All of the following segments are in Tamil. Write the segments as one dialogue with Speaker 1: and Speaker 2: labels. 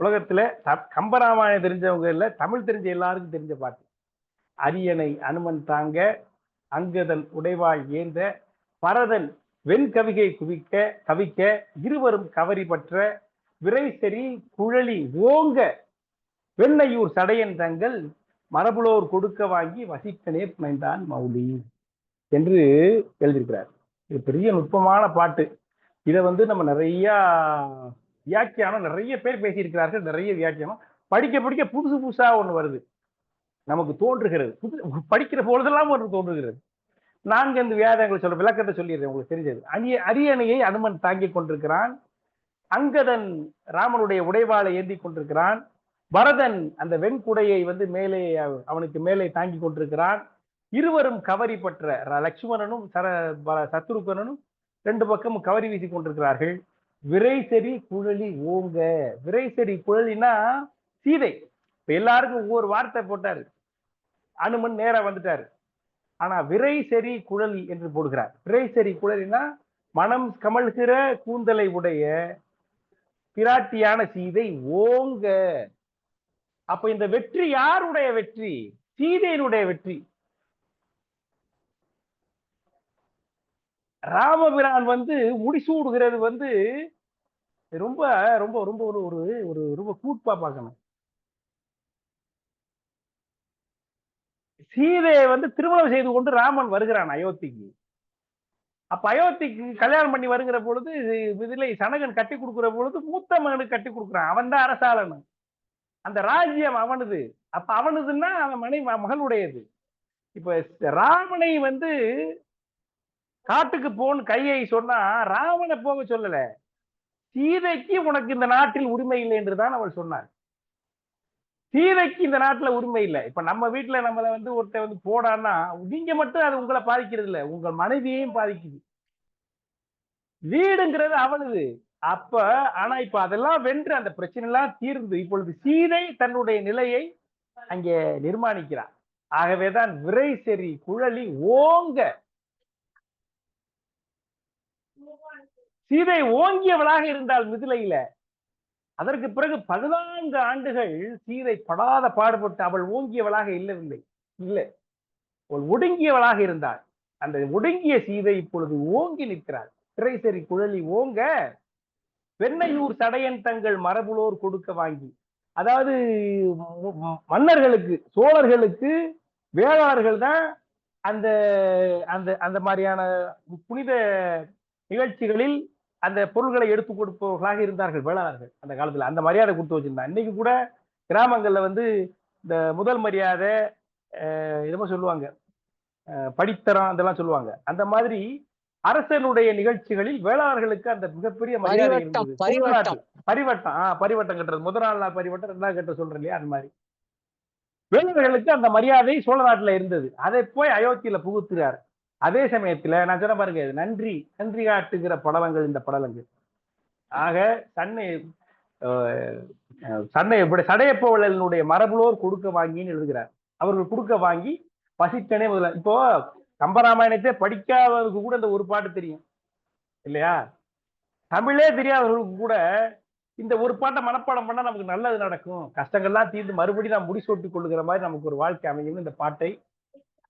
Speaker 1: உலகத்துல கம்பராமாயணம் தெரிஞ்சவங்க இல்ல தமிழ் தெரிஞ்ச எல்லாருக்கும் தெரிஞ்ச பாட்டு. அரியணை அனுமன் தாங்க அங்கதன் உடைவாள் ஏந்த பரதன் வெண்கவிகை குவிக்க கவிக்க இருவரும் கவரி பற்ற விரைசெறி குழலி ஓங்க வெண்ணையூர் சடையன் தங்கள் மரபுலோர் கொடுக்க வாங்கி வசிக்கனே புனைந்தான் மௌலி என்று எழுதியிருக்கிறார். இது பெரிய நுட்பமான பாட்டு. இதை வந்து நம்ம நிறையா வியாக்கியானம் நிறைய பேர் பேசியிருக்கிறார்கள் நிறைய வியாக்கியானம். படிக்க படிக்க புதுசு புதுசா ஒன்று வருது. நமக்கு தோன்றுகிறது. புது படிக்கிற பொழுதெல்லாம் ஒன்று தோன்றுகிறது. நான்கு அந்த வேதங்களை சொல்ற விளக்கத்தை சொல்லிடுறேன் உங்களுக்கு தெரிஞ்சது. அரிய அரியணையை அனுமன் தாங்கிக் கொண்டிருக்கிறான். அங்கதன் ராமனுடைய உடைவாளை ஏந்தி கொண்டிருக்கிறான். பரதன் அந்த வெண்குடையை வந்து மேலே அவனுக்கு மேலே தாங்கி கொண்டிருக்கிறான். இருவரும் கவரி பற்ற ர- லட்சுமணனும் சர ப- சத்ருகனனும் ரெண்டு பக்கமும் கவரி வீசி கொண்டிருக்கிறார்கள். விரைசெறி குழலி ஓங்க. விரைசெறி குழலினா சீதை. இப்ப எல்லாருக்கும் ஒவ்வொரு வார்த்தை போட்டாரு. அனுமன் நேரா வந்துட்டாரு. ஆனா விரைசெறி குழலி என்று போடுகிறார். விரைசெறி குழலினா மனம் கமழ்கிற கூந்தலை உடைய பிராட்டியான சீதை ஓங்க. அப்ப இந்த வெற்றி யாருடைய வெற்றி? சீதையினுடைய வெற்றி. ராமபிரான் வந்து முடிசூடுகிறது வந்து ரொம்ப ரொம்ப ரொம்ப ஒரு ஒரு ஒரு ரொம்ப கூட்பா பார்க்கணும். சீதையை வந்து திருமணம் செய்து கொண்டு ராமன் வருகிறான் அயோத்திக்கு. அப்ப அயோத்திக்கு கல்யாணம் பண்ணி வருகிற பொழுது இதில் சனகன் கட்டி கொடுக்கிற பொழுது மூத்த மகனுக்கு கட்டி கொடுக்குறான். அவன் தான் அரசாளன். அந்த ராஜ்யம் அவனது. அப்ப அவனதுன்னா அவன் மனைவி மகளுடையது. இப்ப ராமனை வந்து காட்டுக்கு போன்னு கையை சொன்னா ராமனை போக சொல்லலை. சீதைக்கு உனக்கு இந்த நாட்டில் உரிமை இல்லை என்றுதான் அவள் சொன்னார் சீதைக்கு இந்த நாட்டுல உரிமை இல்லை. இப்ப நம்ம வீட்டுல நம்மள வந்து ஒருத்தர் வந்து போடான்னா நீங்க மட்டும் அது உங்களை பாதிக்கிறது இல்ல. உங்கள் மனைவியையும் பாதிக்குது. வீடுங்கிறது அவளுது. அப்ப ஆனா இப்ப அதெல்லாம் வென்று அந்த பிரச்சனை எல்லாம் தீர்ந்து இப்பொழுது சீதை தன்னுடைய நிலையை அங்கே நிர்மாணிக்கிறார் ஆகவேதான் விரை செறி குழலி ஓங்க சீதை ஓங்கியவளாக இருந்தால் மிதிலையில. அதற்கு பிறகு பதினான்கு ஆண்டுகள் சீதை படாத பாடுபட்டு அவள் ஓங்கியவளாக இல்லவில்லை. இல்லை. அவள் ஒடுங்கியவளாக இருந்தாள். அந்த ஒடுங்கிய சீதை இப்பொழுது ஓங்கி நிற்கிறாள். திரைசரி குழலி ஓங்க வெண்ணையூர் சடையன் தங்கள் மரபுலோர் கொடுக்க வாங்கி அதாவது மன்னர்களுக்கு சோழர்களுக்கு வேளாளர்கள் தான் அந்த அந்த அந்த மாதிரியான புனித நிகழ்ச்சிகளில் அந்த பொருள்களை எடுத்து கொடுப்பவர்களாக இருந்தார்கள் வேளாளர்கள் அந்த காலத்துல. அந்த மரியாதை கொடுத்து வச்சிருந்தாங்க. இன்னைக்கு கூட கிராமங்கள்ல வந்து இந்த முதல் மரியாதை என்னமோ சொல்லுவாங்க. படித்தரம் அதெல்லாம் சொல்லுவாங்க. அந்த மாதிரி அரசனுடைய நிகழ்ச்சிகளில் வேளாளர்களுக்கு அந்த மிகப்பெரிய மரியாதை
Speaker 2: பரிவட்டம் பரிவட்டம்.
Speaker 1: ஆஹ் பரிவட்டம். கட்டுறது. முதல் நாள் நாள் பரிவட்டம் ரெண்டாவது கட்ட சொல்றேன் இல்லையா? அந்த மாதிரி. வேலவர்களுக்கு அந்த மரியாதை சோழ நாட்டுல இருந்தது. அதை போய் அயோத்தியில புகுத்துறார். அதே சமயத்துல நான் சொன்ன பாருங்க நன்றி நன்றி காட்டுகிற படலங்கள் இந்த படலங்கள். ஆக சன்னை சன்னை இப்படி சடையப்பவர்களுடைய மரபுலோர் கொடுக்க வாங்கின்னு எழுதுகிறார். அவர்கள் கொடுக்க வாங்கி பசித்தனே முதல்ல. இப்போ கம்பராமாயணத்தை படிக்காதவருக்கு கூட இந்த ஒரு பாட்டு தெரியும். இல்லையா? தமிழே தெரியாதவர்களுக்கு கூட இந்த ஒரு பாட்டை மனப்பாடம் பண்ணா நமக்கு நல்லது நடக்கும். கஷ்டங்கள்லாம் தீர்ந்து மறுபடியும் நாம் முடிசூட்டி கொள்ளுகிற மாதிரி நமக்கு ஒரு வாழ்க்கை அமையும் இந்த பாட்டை.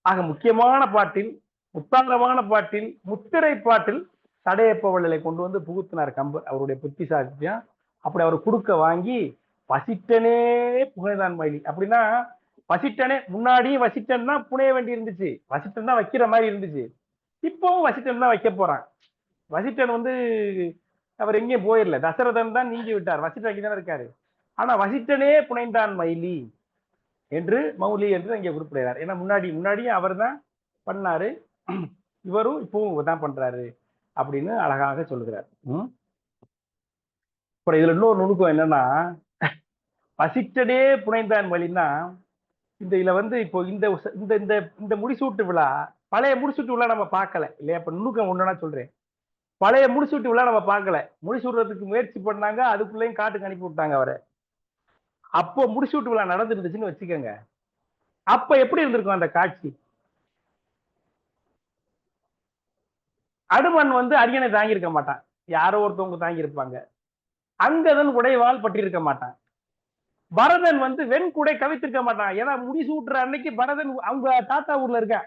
Speaker 1: ஆக முக்கியமான பாட்டில் முத்தாரமான பாட்டில் முத்திரை பாட்டில் சடையப்பவர்களை கொண்டு வந்து புகுத்தினார் கம்பர் அவருடைய புத்திசாத்தியம் அப்படி அவர் கொடுக்க வாங்கி வசிட்டனே புகழ்தான் மயிலி. அப்படின்னா வசிட்டனே முன்னாடியும் வசிட்டன் தான் புனைய வேண்டி இருந்துச்சு வசிட்டன் தான் வைக்கிற மாதிரி இருந்துச்சு. இப்பவும் வசிட்டன் தான் வைக்க போறான். வசிட்டன் வந்து அவர் எங்கேயும் போயிடல தசரதன் தான் நீங்கி விட்டார். வசிட்டன் அங்கே தானே இருக்காரு. ஆனா வசிட்டனே புனைந்தான் மயிலி என்று மௌலி என்று இங்கே குறிப்பிடுகிறார். ஏன்னா முன்னாடி முன்னாடியும் அவர் தான் பண்ணாரு. இவரும் இப்பவும் தான் பண்றாரு அப்படின்னு அழகாக சொல்லுகிறார். அப்புறம் இதுல இன்னொரு நுணுக்கம் என்னன்னா வசிட்டனே புனைந்தான் வழின்னா இந்த இதுல வந்து இப்போ இந்த இந்த இந்த இந்த முடிசூட்டு விழா பழைய முடிசூட்டு விழா நம்ம பார்க்கல. இல்லையா? இப்ப நுணுக்கம் ஒண்ணுனா சொல்றேன். பழைய முடிசூட்டு விழா நம்ம பார்க்கல. முடிசூடுறதுக்கு முயற்சி பண்ணாங்க அதுக்குள்ளேயும் காட்டுக்கு அனுப்பி விட்டாங்க அவரை. அப்போ முடிசூட்டு விழா நடந்துருந்துச்சுன்னு வச்சுக்கோங்க. அப்ப எப்படி இருந்திருக்கும் அந்த காட்சி? அடுமன் வந்து அரியணை தாங்கியிருக்க மாட்டான். யாரோ ஒருத்தவங்க தாங்கியிருப்பாங்க. அங்கதன் உடைவாள் பற்றியிருக்க மாட்டான். பரதன் வந்து வெண்குடை கவித்திருக்க மாட்டான். ஏன்னா முடிசூட்டுற அன்னைக்கு பரதன் அவங்க தாத்தா ஊர்ல இருக்க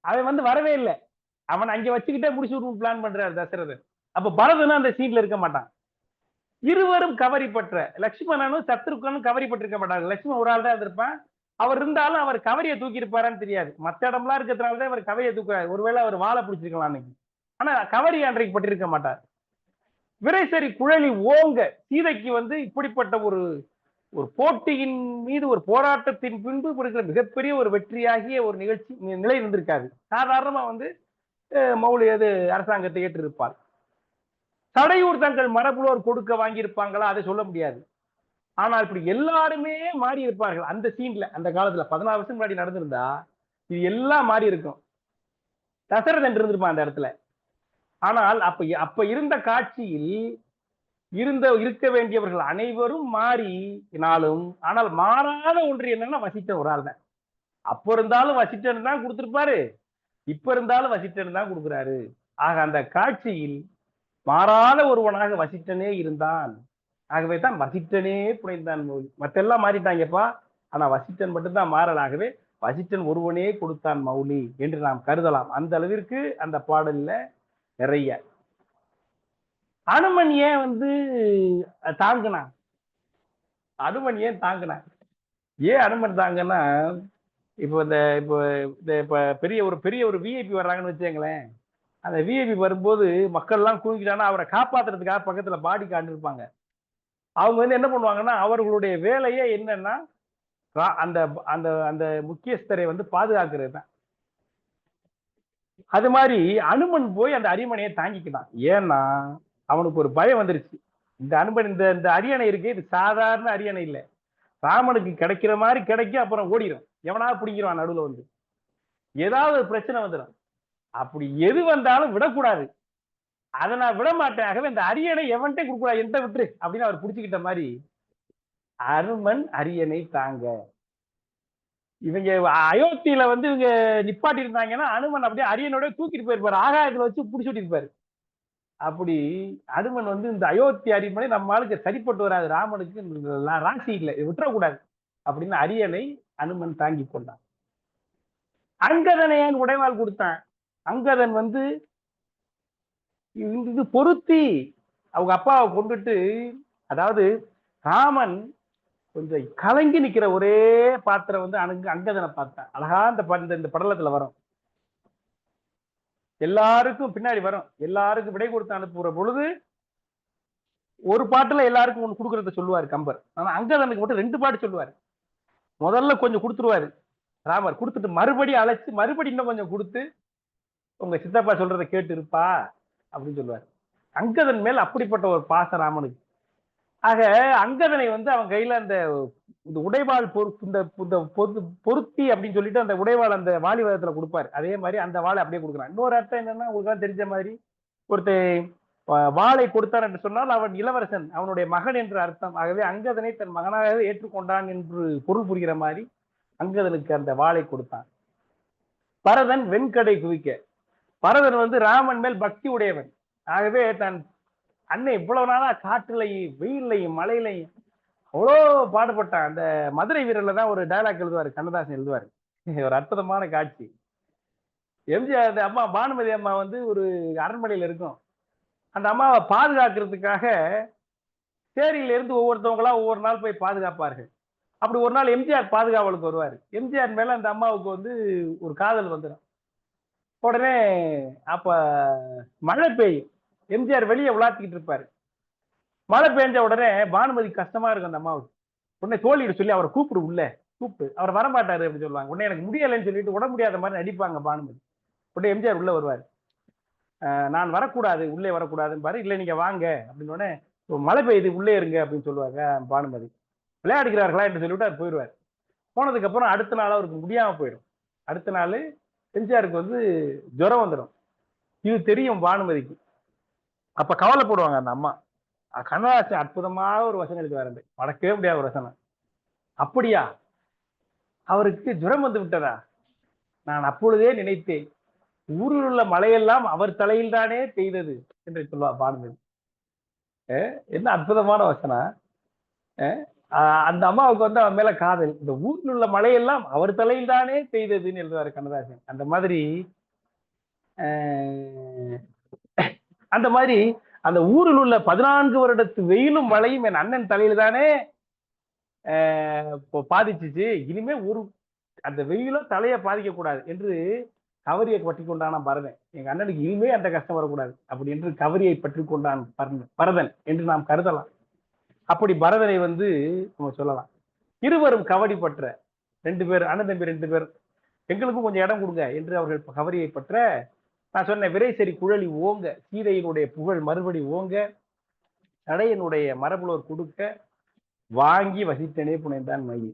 Speaker 1: அவன் வந்து வரவே இல்லை. அவன் அங்க வச்சுக்கிட்டே முடிசூட்டு பிளான் பண்றாரு தசரதன். அப்ப பரதனும் அந்த சீட்ல இருக்க மாட்டான். இருவரும் கவரிப்பற்ற. லட்சுமணனும் சத்ருக்கனும் கவரிப்பட்டிருக்க மாட்டாங்க. லட்சுமணன் ஒரு ஆள் தான் இருந்திருப்பான். அவர் இருந்தாலும் அவர் கவரியை தூக்கி இருப்பாரான்னு தெரியாது. மத்த இடம்லாம் இருக்கிறதுனால தான் அவர் கவரியை தூக்குறாரு. ஒருவேளை அவர் வாழை பிடிச்சிருக்கலாம் அன்னைக்கு. ஆனா கவரி அன்றைக்கு பட்டிருக்க மாட்டார். விரைசரி குழலி ஓங்க சீதைக்கு வந்து இப்படிப்பட்ட ஒரு ஒரு போட்டியின் மீது ஒரு போராட்டத்தின் பின்பு இருக்கிற மிகப்பெரிய ஒரு வெற்றியாகிய ஒரு நிகழ்ச்சி நிலை இருந்திருக்காது சாதாரணமா வந்து மௌலி அது அரசாங்கத்தை ஏற்றிருப்பார். தடையூர் தங்கள் மரபுலோர் கொடுக்க வாங்கியிருப்பாங்களா? அதை சொல்ல முடியாது. ஆனால் இப்படி எல்லாருமே மாறி இருப்பார்கள். அந்த சீன்ல அந்த காலத்துல பதினாறு வருஷம் முன்னாடி நடந்திருந்தா இது எல்லாம் மாறி இருக்கும். தசரதன் இருந்திருப்பான் அந்த இடத்துல. ஆனால் அப்ப அப்ப இருந்த காட்சியில் இருந்த இருக்க வேண்டியவர்கள் அனைவரும் மாறினாலும் ஆனால் மாறாத ஒன்று என்னன்னா வசிஷ்டன் ஒரு ஆள் தான் அப்ப இருந்தாலும் வசிஷ்டன் தான் கொடுத்துருப்பாரு. இப்ப இருந்தாலும் வசிஷ்டன் தான் கொடுக்குறாரு. ஆக அந்த காட்சியில் மாறாத ஒருவனாக வசிஷ்டனே இருந்தான். ஆகவே தான் வசிட்டனே புனைந்தான் மொழி மத்தெல்லாம் மாறிட்டாங்கப்பா. ஆனா வசிட்டன் மட்டும்தான் மாறலாகவே வசிட்டன் ஒருவனே கொடுத்தான் மௌலி என்று நாம் கருதலாம். அந்த அளவிற்கு அந்த பாடல்ல நிறைய. அனுமன் ஏன் வந்து தாங்கினான் அனுமன் ஏன் தாங்கினான் ஏன் அனுமன் தாங்கன்னா இப்போ இந்த இப்போ இந்த இப்போ பெரிய ஒரு பெரிய ஒரு விஐபி வர்றாங்கன்னு வச்சுங்களேன் அந்த விஐபி வரும்போது மக்கள்லாம் குவிக்கிட்டாங்கன்னா அவரை காப்பாத்துறதுக்காக பக்கத்துல பாடி காட்டிருப்பாங்க அவங்க வந்து என்ன பண்ணுவாங்கன்னா அவர்களுடைய வேலையே என்னன்னா ரா- அந்த அந்த அந்த முக்கியஸ்தரை வந்து பாதுகாக்கிறது தான் அது மாதிரி அனுமன் போய் அந்த அரியமனையை தாங்கிக்கிட்டான். ஏன்னா அவனுக்கு ஒரு பயம் வந்துருச்சு. இந்த அனுமன் இந்த இந்த அரியணை இருக்கு இது சாதாரண அரியணை இல்லை. ராமனுக்கு கிடைக்கிற மாதிரி கிடைக்கும் அப்புறம் ஓடிடும் எவனாவது பிடிக்கிறான் நடுவில் வந்து. ஏதாவது ஒரு பிரச்சனை வந்துடும் அப்படி எது வந்தாலும் விடக்கூடாது. அதை நான் விட மாட்டேன். ஆகவே இந்த அரியணை எவன்ட்டே கொடுக்கூடா எந்த விட்டுரு அப்படின்னு அவர் புடிச்சுக்கிட்ட மாதிரி அனுமன் அரியணை தாங்க. இவங்க அயோத்தியில வந்து இவங்க நிப்பாட்டி இருந்தாங்கன்னா அனுமன் அப்படியே அரியனோட தூக்கிட்டு போயிருப்பாரு. ஆகாயத்துல வச்சு பிடிச்சிட்டு இருப்பாரு. அப்படி அனுமன் வந்து இந்த அயோத்தி அரியமனை நம்ம ஆளுக்கு சரிப்பட்டு வராது. ராமனுக்கு ராசி இல்லை. விட்டுறக்கூடாது. அப்படின்னு அரியணை அனுமன் தாங்கி கொண்டான். அங்கதனை ஏன் உடைவாள் கொடுத்தான். அங்கதன் வந்து இது பொருத்தி அவங்க அப்பாவை கொண்டுட்டு அதாவது ராமன் கொஞ்சம் கலங்கி நிக்கிற ஒரே பாத்திரம் வந்து அங்க அங்கதனை பார்த்தேன் அழகா இந்த ப- இந்த- இந்த படலத்துல வரும். எல்லாருக்கும் பின்னாடி வரும். எல்லாருக்கும் விடை கொடுத்து அனுப்புற பொழுது ஒரு பாட்டுல எல்லாருக்கும் ஒண்ணு கொடுக்கறத சொல்லுவாரு கம்பர். ஆனா அங்கதனுக்கு மட்டும் ரெண்டு பாட்டு சொல்லுவாரு. முதல்ல கொஞ்சம் கொடுத்துருவாரு. ராமர் கொடுத்துட்டு மறுபடியும் அழைச்சு மறுபடியும் இன்னும் கொஞ்சம் கொடுத்து உங்க சித்தப்பா சொல்றதை கேட்டு இருப்பா அப்படின்னு சொல்லுவாரு. அங்கதன் மேல் அப்படிப்பட்ட ஒரு பாச ராமனுக்கு. ஆக அங்கதனை வந்து அவன் கையில அந்த இந்த உடைவாள் பொரு இந்த பொருத்தி அப்படின்னு சொல்லிட்டு அந்த உடைவாள் அந்த வாலிபதத்துல கொடுப்பாரு. அதே மாதிரி அந்த வாளை அப்படியே கொடுக்குறான். இன்னொரு அர்த்தம் என்னன்னா உங்களுக்கு தெரிஞ்ச மாதிரி ஒருத்தன் வா- வாளை கொடுத்தான் என்று சொன்னால் அவன் இளவரசன் அவனுடைய மகன் என்று அர்த்தம். ஆகவே அங்கதனை தன் மகனாகவே ஏற்றுக்கொண்டான் என்று பொருள் புரிகிற மாதிரி அங்கதனுக்கு அந்த வாளை கொடுத்தான். பரதன் வெண்கடை குவிக்க. பரதன் வந்து ராமன் மேல் பக்தி உடையவன். ஆகவே தன் அண்ணன் இவ்வளவு நாளா காட்டுலையும் வெயில்லையும் மழையிலையும் அவ்வளோ பாடுபட்டான். அந்த மதுரை வீரர்ல தான் ஒரு டயலாக் எழுதுவாரு கண்ணதாசன் எழுதுவாரு. ஒரு அற்புதமான காட்சி. எம்ஜிஆர் அந்த அம்மா பானுமதி அம்மா வந்து ஒரு அரண்மனையில் இருக்கும். அந்த அம்மாவை பாதுகாக்கிறதுக்காக சேரியிலிருந்து ஒவ்வொருத்தவங்களா ஒவ்வொரு நாள் போய் பாதுகாப்பார்கள். அப்படி ஒரு நாள் எம்ஜிஆர் பாதுகாவலுக்கு வருவார். எம்ஜிஆர் மேல அந்த அம்மாவுக்கு வந்து ஒரு காதல் வந்துடும். உடனே அப்ப மழை பெய்யும். எம்ஜிஆர் வெளியே விளாத்திக்கிட்டு இருப்பாரு. மழை பெஞ்ச உடனே பானுமதி கஷ்டமா இருக்கும் அந்த அம்மாவுக்கு. உடனே தோழிட்டு சொல்லி அவரை கூப்பிடு உள்ள கூப்பிட்டு அவர் வரமாட்டாரு அப்படின்னு சொல்லுவாங்க. உடனே எனக்கு முடியலைன்னு சொல்லிட்டு உட முடியாத மாதிரி நடிப்பாங்க பானுமதி. உடனே எம்ஜிஆர் உள்ள வருவார். நான் வரக்கூடாது உள்ளே வரக்கூடாதுன்னு பாரு. இல்லை நீங்க வாங்க அப்படின்னு உடனே மழை பெய்யுது உள்ளே இருங்க அப்படின்னு சொல்லுவாங்க பானுமதி. விளையாடுகிறார்களா என்று சொல்லிவிட்டு அவர் போயிடுவார். போனதுக்கு அப்புறம் அடுத்த நாள் அவருக்கு முடியாம போயிடும். அடுத்த நாள் எம்ஜிஆருக்கு வந்து ஜுரம் வந்துடும். இது தெரியும் பானுமதிக்கு. அப்ப கவலைப்படுவாங்க அந்த அம்மா. கண்ணதாசன் அற்புதமாக ஒரு வசனம் எழுதுவாரு மறக்கவே முடியாத ஒரு வசனம். அப்படியா? அவருக்கு ஜுரம் வந்து விட்டதா? நான் அப்பொழுதே நினைத்தேன். ஊரில் உள்ள மழையெல்லாம் அவர் தலையில் தானே பெய்தது என்று சொல்லுவா பானுமதி. என்ன அற்புதமான வசனம். அந்த அம்மாவுக்கு வந்து அவன் மேல காதல். இந்த ஊரில் உள்ள மழையெல்லாம் அவர் தலையில் தானே பெய்ததுன்னு எழுதுவாரு கண்ணதாசன் அந்த மாதிரி ஆஹ் அந்த மாதிரி அந்த ஊரில் உள்ள பதினான்கு வருடத்து வெயிலும் மழையும் என் அண்ணன் தலையில தானே பாதிச்சிச்சு பாதிச்சுச்சு. இனிமே ஒரு அந்த வெயிலும் தலையை பாதிக்க கூடாது என்று கவரியை பற்றி கொண்டான பரதன். எங்க அண்ணனுக்கு இனிமே அந்த கஷ்டம் வரக்கூடாது. அப்படி என்று கவரியை பற்றி கொண்டான் பரதன். பரதன் என்று நாம் கருதலாம். அப்படி பரதனை வந்து நம்ம சொல்லலாம். இருவரும் கவடி பற்ற. ரெண்டு பேர் அண்ணன் தம்பி ரெண்டு பேர் எங்களுக்கும் கொஞ்சம் இடம் கொடுங்க என்று அவர்கள் கவரியை பற்ற. நான் சொன்ன விரைசரி குழலி ஓங்க சீதையினுடைய புகழ் மறுபடி ஓங்க தடையனுடைய மரபுலோர் கொடுக்க வாங்கி வசித்தனே புனைந்தான் மயி.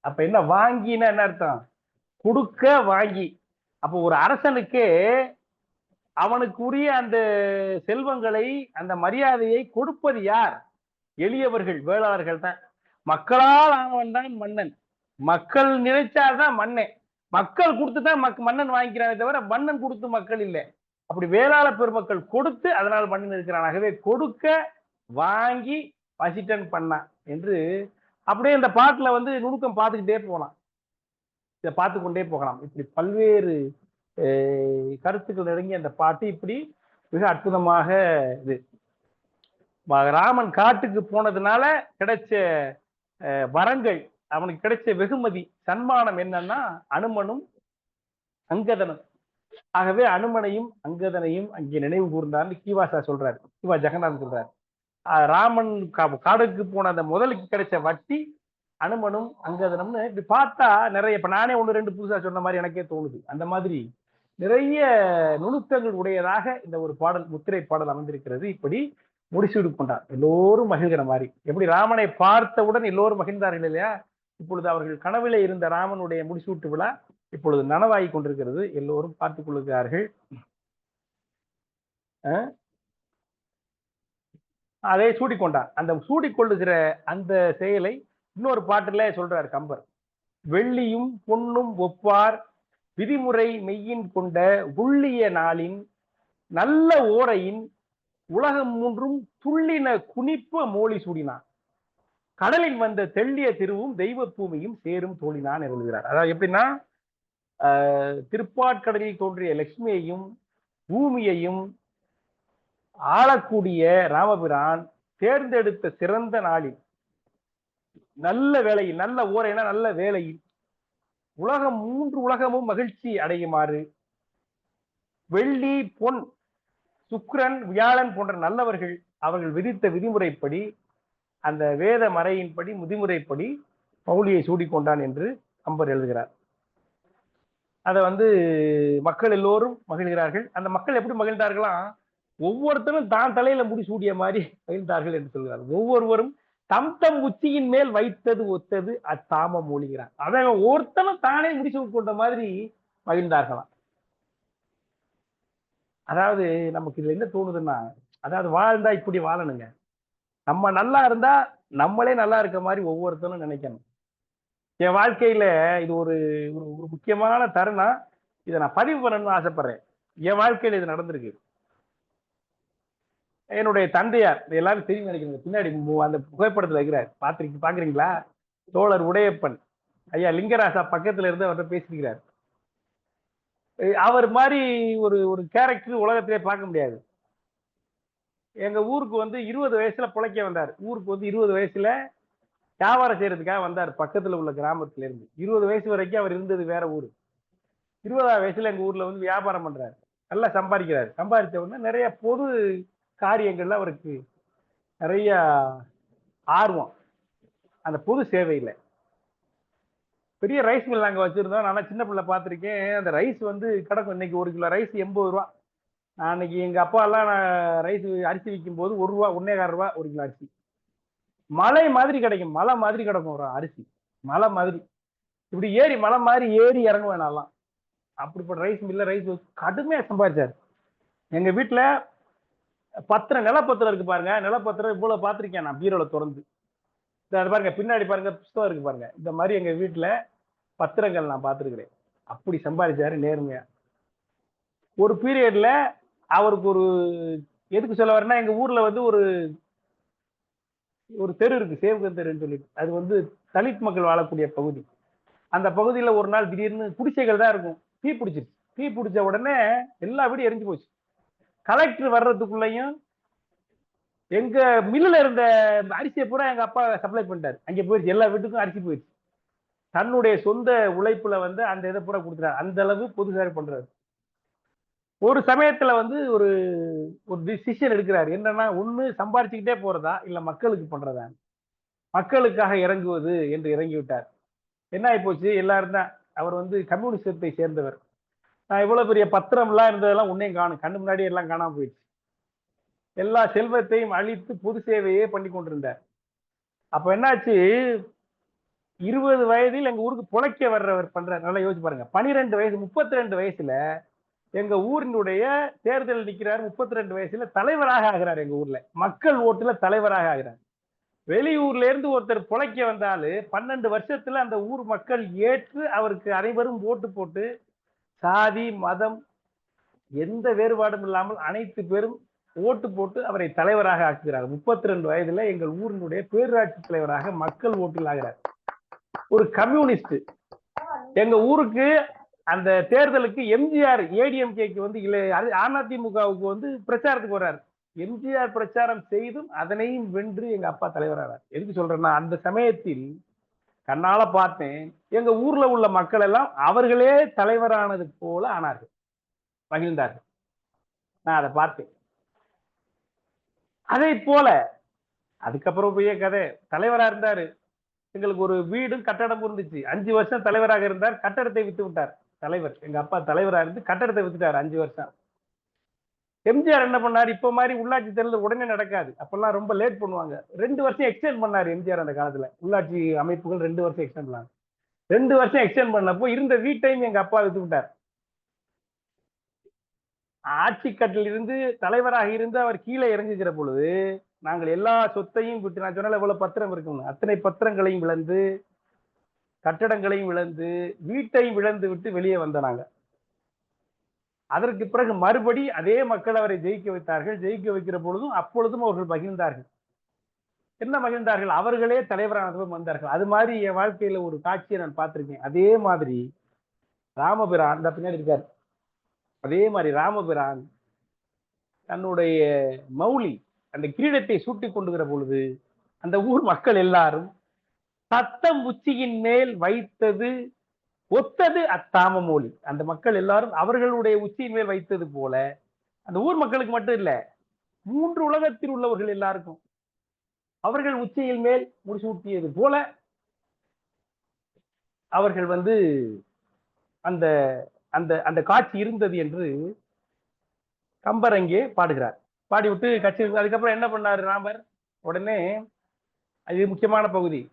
Speaker 1: அப்ப என்ன வாங்கினா என்ன அர்த்தம்? கொடுக்க வாங்கி. அப்போ ஒரு அரசனுக்கு அவனுக்குரிய அந்த செல்வங்களை அந்த மரியாதையை கொடுப்பது யார்? எளியவர்கள் வேளாளர்கள் தான். மக்களால் ஆனவன் தான் மன்னன். மக்கள் நினைச்சாதான் மன்னன் மக்கள் கொடுத்து தான் மக் மன்னன் வாங்கிக்கிறானே தவிர மன்னன் கொடுத்து மக்கள் இல்லை. அப்படி வேளாள பெருமக்கள் கொடுத்து அதனால் மன்னன் இருக்கிறான். ஆகவே கொடுக்க வாங்கி வசிட்டன் பண்ணான் என்று அப்படியே இந்த பாட்டுல வந்து நுணுக்கம் பார்த்துக்கிட்டே போகலாம். இதை பார்த்து கொண்டே போகலாம். இப்படி பல்வேறு கருத்துக்கள் நெருங்கி அந்த பாட்டு இப்படி மிக அற்புதமாக இது. ராமன் காட்டுக்கு போனதுனால கிடைச்ச வரங்கள் அவனுக்கு கிடைச்ச வெகுமதி சன்மானம் என்னன்னா அனுமனும் அங்கதனும். ஆகவே அனுமனையும் அங்கதனையும் அங்கே நினைவு கூர்ந்தார்னு கீவாசா சொல்றாரு. கீவா ஜெகநாதன் சொல்றாரு. ராமன் காடுக்கு போன அந்த முதலுக்கு கிடைச்ச வட்டி அனுமனும் அங்கதனம்னு இப்படி பார்த்தா நிறைய இப்ப நானே ஒன்று ரெண்டு புதுசா சொன்ன மாதிரி எனக்கே தோணுது. அந்த மாதிரி நிறைய நுணுக்கங்கள் உடையதாக இந்த ஒரு பாடல் முத்திரை பாடல் அமைந்திருக்கிறது. இப்படி முடிசூடு கொண்டார் எல்லோரும் மகிழ்கிற மாதிரி. எப்படி? ராமனை பார்த்தவுடன் எல்லோரும் மகிழ்ந்தார்கள் இல்லையா? இப்பொழுது அவர்கள் கனவிலே இருந்த ராமனுடைய முடிசூட்டு விழா இப்பொழுது நனவாகி கொண்டிருக்கிறது. எல்லோரும் பார்த்துக் கொள்ளுகிறார்கள் அதை சூடிக்கொண்டார் அந்த சூடிக்கொள்ளுகிற அந்த செயலை இன்னொரு பாட்டுல சொல்றார் கம்பர். வெள்ளியும் பொன்னும் ஒப்பார் விதிமுறை மெய்யின் கொண்ட உள்ளிய நாளின் நல்ல ஓரையின் உலகம் மூன்றும் துள்ளின குனிப்ப மோழி சூடினான். கடலில் வந்த தெள்ளிய திருவும் தெய்வ பூமியும் சேரும் தோழினான் எழுதுகிறார் அதாவது எப்படின்னா திருப்பாட்கடலில் தோன்றிய லட்சுமியையும் பூமியையும் ஆளக்கூடிய ராமபிரான் தேர்ந்தெடுத்த சிறந்த நாளில் நல்ல வேலையில் நல்ல ஓரைனா நல்ல வேலையில் உலகம் மூன்று உலகமும் மகிழ்ச்சி அடையுமாறு வெள்ளி பொன் சுக்ரன் வியாழன் போன்ற நல்லவர்கள் அவர்கள் விதித்த விதிமுறைப்படி அந்த வேத மறையின்படி முதிமுறைப்படி மௌலியை சூடிக்கொண்டான் என்று அம்பர் எழுதுகிறார். அதை வந்து மக்கள் எல்லோரும் மகிழ்கிறார்கள். அந்த மக்கள் எப்படி மகிழ்ந்தார்களாம் ஒவ்வொருத்தரும் தான் தலையில முடி சூடிய மாதிரி மகிழ்ந்தார்கள் என்று சொல்கிறார். ஒவ்வொருவரும் தம் தம் உச்சியின் மேல் வைத்தது ஒத்தது அத்தாம மூழ்கிறார். அதான் ஒருத்தனும் தானே முடிச்சு கொண்ட மாதிரி மகிழ்ந்தார்களாம். அதாவது நமக்கு இதுல என்ன தோணுதுன்னா அதாவது வாழ்ந்தா இப்படி வாழணுங்க. நம்ம நல்லா இருந்தா நம்மளே நல்லா இருக்க மாதிரி ஒவ்வொருத்தரும் நினைக்கணும். என் வாழ்க்கையில இது ஒரு ஒரு முக்கியமான தருணம். இதை நான் பதிவு பண்ணணும்னு ஆசைப்படுறேன். என் வாழ்க்கையில இது நடந்திருக்கு. என்னுடைய தந்தையார் எல்லாரும் தெரியும் நினைக்கிறேன் பின்னாடி அந்த புகைப்படத்துல இருக்கிறார். பாத்திருக்கு பாக்குறீங்களா தோழர் உடையப்பன். ஐயா லிங்கராசா பக்கத்துல இருந்து அவர்கிட்ட பேசியிருக்கிறார். அவர் மாதிரி ஒரு ஒரு கேரக்டர் உலகத்திலே பார்க்க முடியாது. எங்க ஊருக்கு வந்து இருபது வயசுல பிழைக்க வந்தார். ஊருக்கு வந்து இருபது வயசுல வியாபாரம் செய்யறதுக்காக வந்தார் பக்கத்துல உள்ள கிராமத்துல இருந்து இருபது வயசு வரைக்கும் அவர் இருந்தது வேற ஊர். இருபதாம் வயசுல எங்க ஊர்ல வந்து வியாபாரம் பண்றாரு. நல்லா சம்பாதிக்கிறாரு. சம்பாதிச்ச உடனே நிறைய பொது காரியங்கள்ல அவருக்கு நிறைய ஆர்வம். அந்த பொது சேவையில். பெரிய ரைஸ் மில் நாங்கள் வச்சுருந்தோம். நான் சின்ன பிள்ளை பார்த்துருக்கேன். அந்த ரைஸ் வந்து கிடக்கும். இன்னைக்கு ஒரு கிலோ ரைஸ் எண்பது ரூபா. நான் அன்னைக்கு எங்கள் அப்பாலாம் நான் ரைஸ் அரிசி விற்கும் போது ஒரு ரூபா ஒன்னேகால் ரூபா ஒரு கிலோ அரிசி. மலை மாதிரி கிடைக்கும். மலை மாதிரி கிடக்கும் ஒரு அரிசி. மலை மாதிரி. இப்படி ஏறி மலை மாதிரி ஏறி இறங்குவேன் நான்லாம் அப்படிப்பட்ட ரைஸ் மில்ல ரைஸ் கடுமையாக சம்பாதிச்சார். எங்கள் வீட்டில் பத்திரம் நிலப்பத்திரம் இருக்கு பாருங்க. நிலப்பத்திரம் இவ்வளோ பார்த்துருக்கேன் நான் பீரோவில் திறந்து. பாருங்க பின்னாடி பாருங்க புஸ்தகம் இருக்கு பாருங்க. இந்த மாதிரி எங்க வீட்டுல பத்திரங்கள் நான் பார்த்துருக்குறேன். அப்படி சம்பாதிச்சாரு நேர்மையா. ஒரு பீரியட்ல அவருக்கு ஒரு எதுக்கு சொல்ல வரேன்னா எங்க ஊர்ல வந்து ஒரு ஒரு தெரு இருக்கு சேவகன் தெருன்னு சொல்லிட்டு. அது வந்து தலித் மக்கள் வாழக்கூடிய பகுதி. அந்த பகுதியில் ஒரு நாள் திடீர்னு குடிசைகள் தான் இருக்கும். தீ பிடிச்சிருச்சு. தீ பிடிச்ச உடனே எல்லா வீடும் எரிஞ்சு போச்சு. கலெக்டர் வர்றதுக்குள்ளேயும் எங்க மில்லுல இருந்த அரிசியை பூரா எங்க அப்பா சப்ளை பண்ணிட்டாரு. அங்கே போயிடுச்சு எல்லா வீட்டுக்கும் அரிசி போயிடுச்சு தன்னுடைய சொந்த உழைப்புல வந்து அந்த இதை பூரா கொடுத்துட்டாரு. அந்த அளவு பொதுசாரி பண்றாரு. ஒரு சமயத்துல வந்து ஒரு ஒரு டிசிஷன் எடுக்கிறாரு. என்னன்னா ஒண்ணு சம்பாரிச்சுக்கிட்டே போறதா இல்ல மக்களுக்கு பண்றதா? மக்களுக்காக இறங்குவது என்று இறங்கி விட்டார் என்ன ஆகி போச்சு எல்லாரும் தான். அவர் வந்து கம்யூனிசத்தை சேர்ந்தவர். நான் இவ்வளவு பெரிய பத்திரம் எல்லாம் இருந்ததெல்லாம் உன்னையும் காணும். கண்ணு முன்னாடி எல்லாம் காணாம போயிடுச்சு. எல்லா செல்வத்தையும் அழித்து பொது சேவையே பண்ணி கொண்டிருந்தார் அப்ப என்னாச்சு? இருபது வயதில் எங்க ஊருக்கு புழைக்க வர்றவர் பண்றார். நல்லா யோசிச்சு பாருங்க. பனிரெண்டு வயசு முப்பத்தி ரெண்டு வயசுல எங்க ஊரினுடைய தேர்தல் நிற்கிறார் முப்பத்தி ரெண்டு வயசுல தலைவராக ஆகிறார் எங்க ஊர்ல. மக்கள் ஓட்டுல தலைவராக ஆகிறார். வெளியூர்ல இருந்து ஒருத்தர் புழைக்க வந்தாலு பன்னெண்டு வருஷத்துல அந்த ஊர் மக்கள் ஏற்று அவருக்கு அனைவரும் ஓட்டு போட்டு சாதி மதம் எந்த வேறுபாடும் இல்லாமல் அனைத்து பேரும் ஓட்டு போட்டு அவரை தலைவராக ஆக்குகிறார். முப்பத்தி ரெண்டு வயதுல எங்கள் ஊரினுடைய பேரூராட்சி தலைவராக மக்கள் ஓட்டில் ஆகிறார். ஒரு கம்யூனிஸ்ட். எங்க ஊருக்கு அந்த தேர்தலுக்கு எம்ஜிஆர் ஏடிஎம்கேக்கு வந்து இல்லை அதிமுகவுக்கு வந்து பிரச்சாரத்துக்கு வர்றாரு. எம்ஜிஆர் பிரச்சாரம் செய்தும் அதனையும் வென்று எங்க அப்பா தலைவரானார் எதுக்கு சொல்றேன்னா அந்த சமயத்தில் கண்ணால பார்த்தேன் எங்க ஊர்ல உள்ள மக்கள் எல்லாம் அவர்களே தலைவரானது போல ஆனார்கள் மகிழ்ந்தார்கள். நான் அதை பார்த்தேன். அதை போல அதுக்கப்புறம் பெரிய கதை தலைவரா இருந்தாரு. எங்களுக்கு ஒரு வீடும் கட்டடம் இருந்துச்சு. அஞ்சு வருஷம் தலைவராக இருந்தார் கட்டடத்தை வித்து விட்டார். தலைவர் எங்க அப்பா தலைவராக இருந்து கட்டடத்தை வித்துட்டார் அஞ்சு வருஷம். எம்ஜிஆர் என்ன பண்ணார்? இப்ப மாதிரி உள்ளாட்சி தேர்தல் உடனே நடக்காது. அப்பெல்லாம் ரொம்ப லேட் பண்ணுவாங்க. ரெண்டு வருஷம் எக்ஸ்டெண்ட் பண்ணாரு எம்ஜிஆர் அந்த காலத்துல. உள்ளாட்சி அமைப்புகள் ரெண்டு வருஷம் எக்ஸ்டெண்ட் பண்ணாங்க. ரெண்டு வருஷம் எக்ஸ்டெண்ட் பண்ணப்போ இருந்த வீட்டையும் எங்க அப்பா வித்து விட்டார். ஆட்சி கட்டில் இருந்து தலைவராக இருந்து அவர் கீழே இறங்குகிற பொழுது நாங்கள் எல்லா சொத்தையும் விட்டு நான் சொன்னால எவ்வளவு பத்திரம் இருக்கணும் அத்தனை பத்திரங்களையும் இழந்து கட்டடங்களையும் இழந்து வீட்டையும் இழந்து விட்டு வெளியே வந்த நாங்க அதற்கு பிறகு மறுபடி அதே மக்கள் அவரை ஜெயிக்க வைத்தார்கள். ஜெயிக்க வைக்கிற பொழுதும் அப்பொழுதும் அவர்கள் மகிழ்ந்தார்கள். என்ன மகிழ்ந்தார்கள்? அவர்களே தலைவரானதும் வந்தார்கள். அது மாதிரி என் வாழ்க்கையில ஒரு காட்சியை நான் பார்த்திருக்கேன். அதே மாதிரி ராமபிரான் அந்த பின்னாடி இருக்கார். அதே மாதிரி ராமபிரான் தன்னுடைய மௌலி அந்த கிரீடத்தை சூட்டி கொண்டுகிற பொழுது அந்த ஊர் மக்கள் எல்லாரும் சத்தம் உச்சியின் மேல் வைத்தது ஒத்தது அத்தாம மொழி. அந்த மக்கள் எல்லாரும் அவர்களுடைய உச்சியின் மேல் வைத்தது போல அந்த ஊர் மக்களுக்கு மட்டும் இல்ல மூன்று உலகத்தில் உள்ளவர்கள் எல்லாருக்கும் அவர்கள் உச்சியில் மேல் முடிசூட்டியது போல அவர்கள் வந்து அந்த அந்த அந்த காட்சி இருந்தது என்று கம்பரங்கே பாடுகிறார். பாடி பாடிவிட்டு கட்சி அதுக்கப்புறம் என்ன பண்ணாரு ராமர் உடனே அது முக்கியமான பகுதி.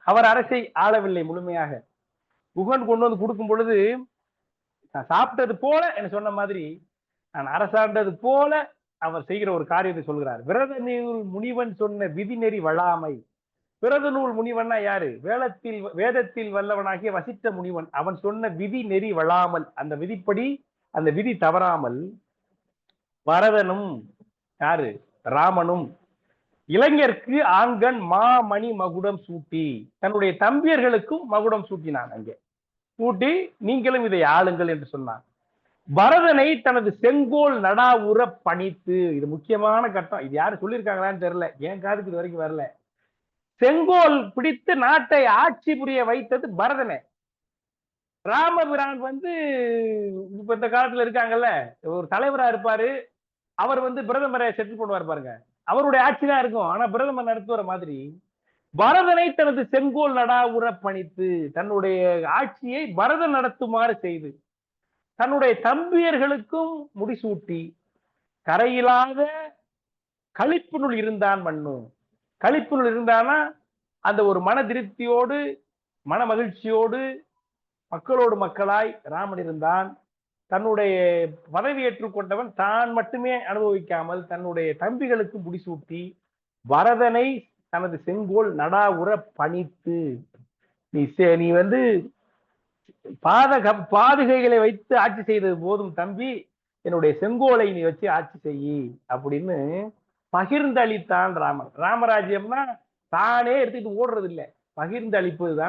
Speaker 1: அவர் அரசை ஆளவில்லை முழுமையாக. குகன் கொண்டு வந்து கொடுக்கும் பொழுது நான் சாப்பிட்டது போல என்ன சொன்ன மாதிரி நான் அரசாண்டது போல அவர் செய்கிற ஒரு காரியத்தை சொல்கிறார். விரத நூல் முனிவன் சொன்ன விதிநெறி வளாமை. விரத நூல் முனிவன்னா யாரு? வேளத்தில் வேதத்தில் வல்லவனாகிய வசித்த முனிவன். அவன் சொன்ன விதி நெறி வளாமல். அந்த விதிப்படி அந்த விதி தவறாமல் வரதனும் யாரு? ராமனும். இளைஞருக்கு ஆங்கன் மாமணி மகுடம் சூட்டி. தன்னுடைய தம்பியர்களுக்கும் மகுடம் சூட்டினான் அங்கே. சூட்டி நீங்களும் இதை ஆளுங்கள் என்று சொன்னான். பரதனை தனது செங்கோல் நடாவுற பணித்து. இது முக்கியமான கட்டம். இது யாரும் சொல்லியிருக்காங்களான்னு தெரியல. என் காதுக்கு இது வரைக்கும் வரல. செங்கோல் பிடித்து நாட்டை ஆட்சி புரிய வைத்தது பரதனை. ராமபிரான் வந்து இப்ப இந்த காலத்துல இருக்காங்கல்ல ஒரு தலைவரா இருப்பாரு. அவர் வந்து பிரதமரை செட்டில் பண்ணுவார் பாருங்க. அவருடைய ஆட்சி தான் இருக்கும். ஆனா பிரதமர் நடத்துவர மாதிரி பரதனை தனது செங்கோல் நடா பணித்து தன்னுடைய ஆட்சியை பரதன் நடத்துமாறு செய்து தன்னுடைய தம்பியர்களுக்கும் முடிசூட்டி கரையில்லாத கழிப்புனுள் இருந்தான் மண்ணு கழிப்புனுள் இருந்தானா அந்த ஒரு மன திருப்தியோடு மன மகிழ்ச்சியோடு மக்களோடு மக்களாய் ராமன் இருந்தான். தன்னுடைய பதவி கொண்டவன் தான் மட்டுமே அனுபவிக்காமல் தன்னுடைய தம்பிகளுக்கு முடிசூட்டி வரதனை தனது செங்கோல் நடாவுற பணித்து. நீ நீ வந்து பாதக பாதுகைகளை வைத்து ஆட்சி செய்தது போதும் தம்பி. என்னுடைய செங்கோலை நீ வச்சு ஆட்சி செய் அப்படின்னு பகிர்ந்தளித்தான் ராமன். ராமராஜ்யம்னா தானே எடுத்துக்கிட்டு ஓடுறது இல்லை பகிர்ந்தளிப்பது தான்